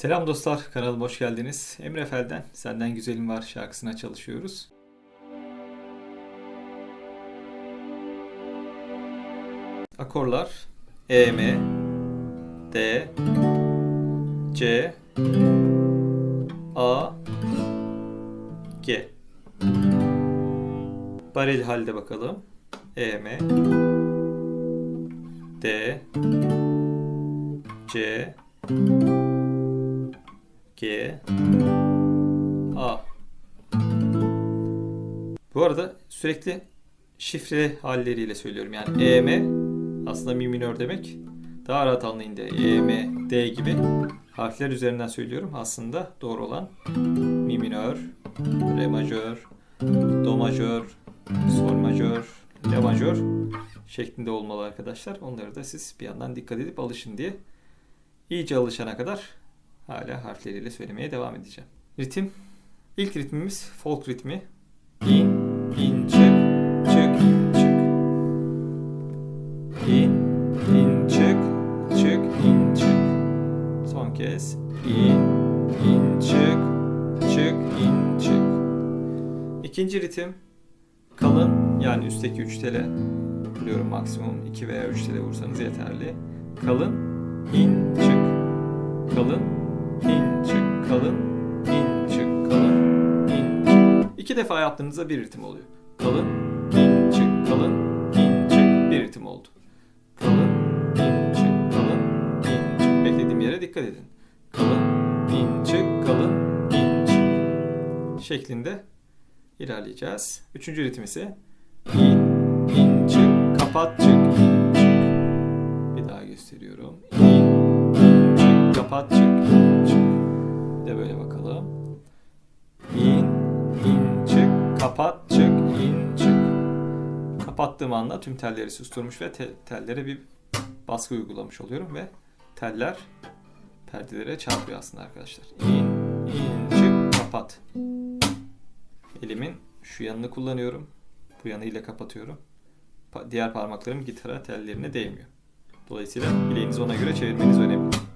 Selam dostlar, kanalıma hoş geldiniz. Emre Fel'den Senden Güzelim Var şarkısına çalışıyoruz. Akorlar E, M, D, C, A, G. Barel halde bakalım. E, M, D, C, G A Bu arada sürekli şifre halleriyle söylüyorum. Yani E, M aslında mi minör demek. Daha rahat anlayın diye. E, M, D gibi harfler üzerinden söylüyorum. Aslında doğru olan mi minör, re majör, do majör, sol majör, la majör şeklinde olmalı arkadaşlar. Onları da siz bir yandan dikkat edip alışın diye. İyice alışana kadar hala harfleriyle söylemeye devam edeceğim. Ritim. İlk ritmimiz folk ritmi. İn, in, çık, çık, in, çık. İn, in, çık, çık, in, çık. Son kez. İn, in, çık, çık, in, çık. İkinci ritim. Kalın yani üstteki 3 tele vuruyorum maksimum 2 veya 3 tele vursanız yeterli. Kalın, in, çık. Kalın, kalın, in, çık, kalın, in, çık. İki defa yaptığınızda bir ritim oluyor. Kalın, in, çık, kalın, in, çık, bir ritim oldu. Kalın, in, çık, kalın, in, çık. Beklediğim yere dikkat edin. Kalın, in, çık, kalın, in, çık. Şeklinde ilerleyeceğiz. Üçüncü ritim ise in, in, çık, kapat, çık, in, çık. Bir daha gösteriyorum. İn, in, çık, kapat, çık. De böyle bakalım. İn, in, çık, kapat, çık, in, çık. Kapattığım anda tüm telleri susturmuş ve te- tellere bir baskı uygulamış oluyorum ve teller perdelere çarpıyor aslında arkadaşlar. İn, in, çık, kapat. Elimin şu yanını kullanıyorum. Bu yanıyla kapatıyorum. Pa- diğer parmaklarım gitara tellerine değmiyor. Dolayısıyla bileğinizi ona göre çevirmeniz önemli.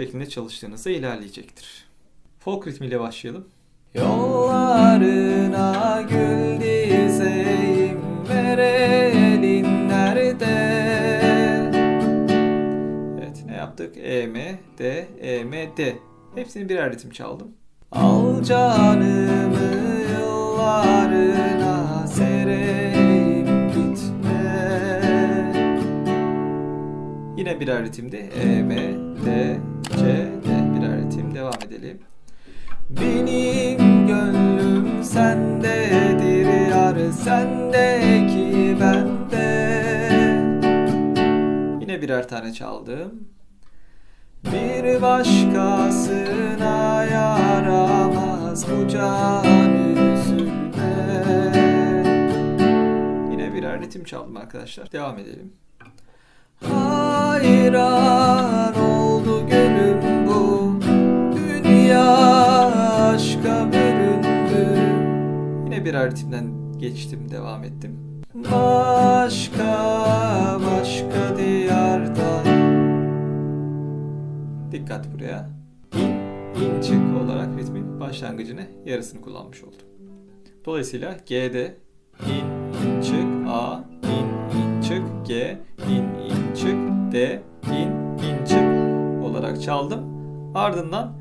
Şeklinde çalıştığınızda ilerleyecektir. Folk ritmiyle başlayalım. Yollarına gül dizeyim verelim nerede? Evet ne yaptık? E, M, D, E, M, D. Hepsini birer ritim çaldım. Al canımı yıllarına sereyim gitme. Yine birer ritimde E, M, D, C, D. Birer ritim devam edelim. Benim gönlüm sendedir yar sendeki bende Yine birer tane çaldım Bir başkasına yaramaz bu can üzülme Yine birer ritim çaldım arkadaşlar devam edelim Hayran bu Dünya aşka büründü Yine birer ritimden geçtim devam ettim Başka başka diyarda Dikkat buraya İn, in çık olarak ritmin başlangıcını yarısını kullanmış oldum. Dolayısıyla G'de in, in çık, A, in, in çık, G, in, in çık, D, in, in çık olarak çaldım. Ardından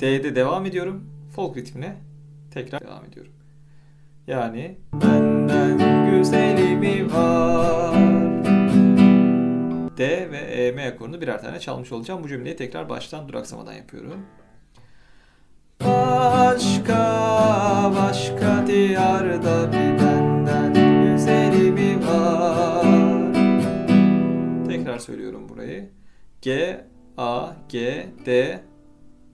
D'de devam ediyorum. Folk ritmine tekrar devam ediyorum. Yani benden güzeli mi var? D ve E, M akorunu birer tane çalmış olacağım. Bu cümleyi tekrar baştan duraksamadan yapıyorum. Başka başka diyarda bir benden güzeli mi var? Tekrar söylüyorum burayı. G, A, G, D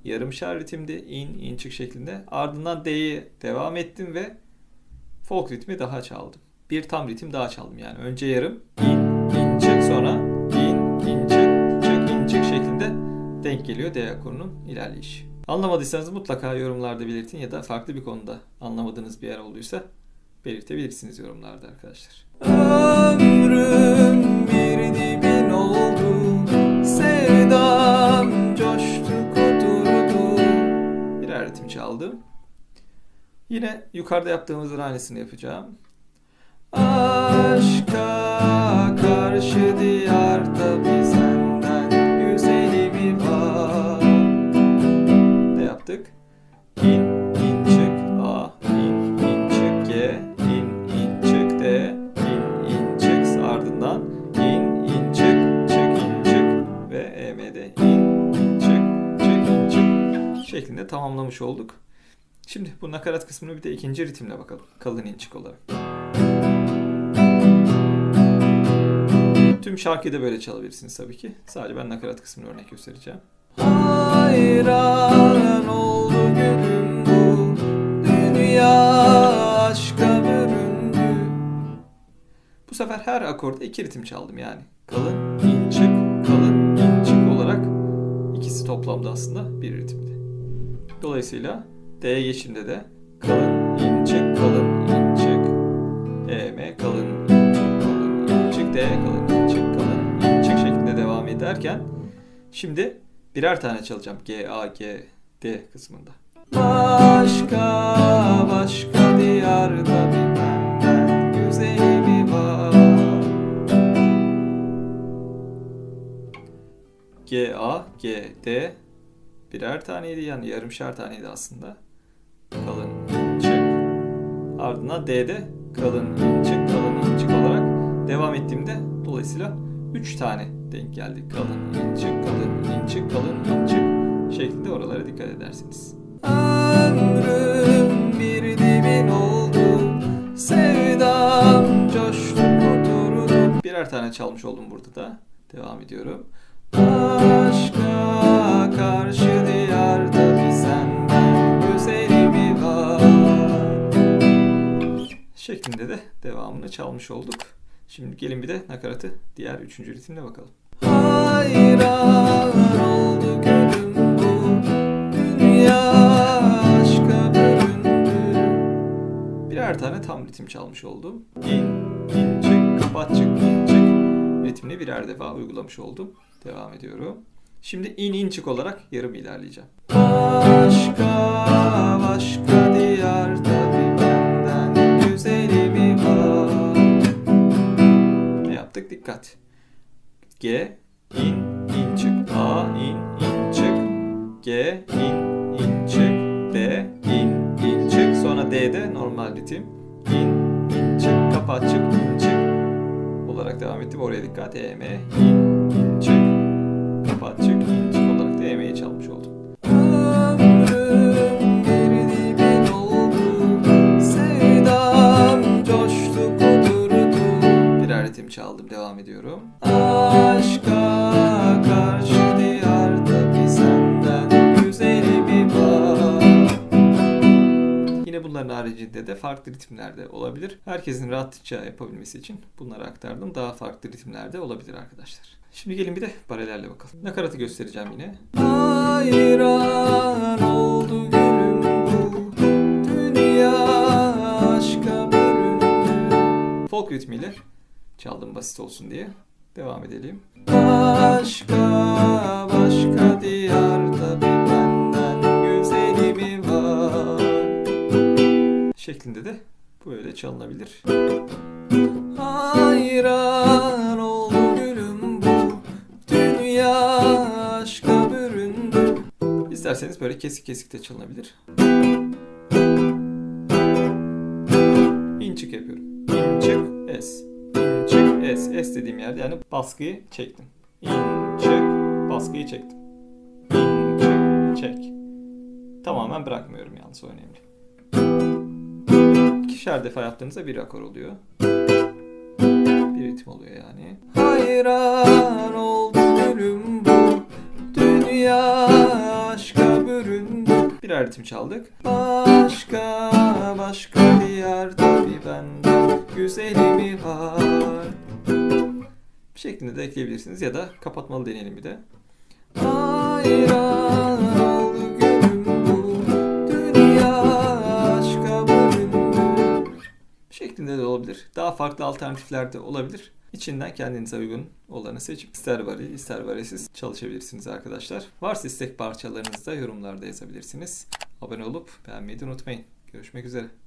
yarımşar ritimde in, in çık şeklinde. Ardından D'yi devam ettim ve folk ritmi daha çaldım. Bir tam ritim daha çaldım yani. Önce yarım in, in çık sonra in, in çık, çık, in çık şeklinde denk geliyor D akorunun ilerleyişi. Anlamadıysanız mutlaka yorumlarda belirtin ya da farklı bir konuda anlamadığınız bir yer olduysa belirtebilirsiniz yorumlarda arkadaşlar. Ömrüm bir dibin oldu, çaldım. Yine yukarıda yaptığımızın aynısını yapacağım. Aşka karşı diyarda bir senden güzeli mi var? Ne yaptık? Tamamlamış olduk. Şimdi bu nakarat kısmını bir de ikinci ritimle bakalım. Kalın in, çık olarak. Tüm şarkıyı da böyle çalabilirsiniz tabii ki. Sadece ben nakarat kısmını örnek göstereceğim. Hayran oldu gülüm bu Dünya aşka büründü Bu sefer her akorda iki ritim çaldım yani. Kalın, in, çık, kalın, in, çık olarak ikisi toplamda aslında bir ritimdi. Dolayısıyla D'ye geçimde de kalın, in, çık, kalın, in, çık E, M, kalın, in, çık, kalın, in, çık D, kalın, in, çık, kalın, in, çık şeklinde devam ederken şimdi birer tane çalacağım G, A, G, D kısmında. Başka başka diyarda bir benden güzeli mi var? G, A, G, D birer taneydi yani yarımşar taneydi aslında. Kalın incik. Ardından D'de kalın incik, kalın incik olarak devam ettiğimde dolayısıyla 3 tane denk geldi. Kalın incik, kalın incik, kalın incik şeklinde oralara dikkat edersiniz. Ömrüm bir dibin oldu, sevdam coştu kuturdu. Birer tane çalmış oldum burada da. Devam ediyorum. Aşka karşı diyarda bir senden güzeli mi var? Şeklinde de devamını çalmış olduk. Şimdi gelin bir de nakaratı diğer üçüncü ritimle bakalım. Hayran oldu gülüm bu dünya aşka büründü. Birer tane tam ritim çalmış oldum. İn, in, çık, kapat, çık, in, ritmini birer defa uygulamış oldum. Devam ediyorum. Şimdi in in çık olarak yarım ilerleyeceğim. Başka başka diyarda bir benden güzeli mi var? Ne yaptık? Dikkat. G in in çık. A in in çık. G in in çık. D in in çık. Sonra D'de normal ritim. İn in çık. Kapat çık. Olarak devam ettim. Oraya dikkat. E, M, in, çık. Kapat, çık, in, çık olarak da EM'yi çalmış oldum. Bunların haricinde de farklı ritimlerde olabilir. Herkesin rahatça yapabilmesi için bunları aktardım. Daha farklı ritimlerde olabilir arkadaşlar. Şimdi gelin bir de barelerle bakalım. Nakaratı göstereceğim yine. Hayran oldu gülüm bu dünya aşka. Folk ritmiyle çaldım basit olsun diye. Devam edelim. Başka başka diyarda bir şeklinde de böyle çalınabilir. Hayran oldu gülüm bu dünya aşka büründü. İsterseniz böyle kesik kesik de çalınabilir. İn çık yapıyorum. İn çık es. İn çık es. Es dediğim yerde yani baskıyı çektim. İn çık baskıyı çektim. İn çık çek. Tamamen bırakmıyorum yalnız o önemli ikişer defa yaptığınızda bir akor oluyor. Bir ritim oluyor yani. Hayran oldu gülüm bu dünya aşka büründü. Birer ritim çaldık. Başka başka bir yerde bir benden güzeli mi var? Şeklinde de ekleyebilirsiniz ya da kapatmalı deneyelim bir de. Hayran şeklinde de olabilir. Daha farklı alternatifler de olabilir. İçinden kendinize uygun olanı seçip ister varil ister varesiz çalışabilirsiniz arkadaşlar. Varsa istek parçalarınızı da yorumlarda yazabilirsiniz. Abone olup beğenmeyi de unutmayın. Görüşmek üzere.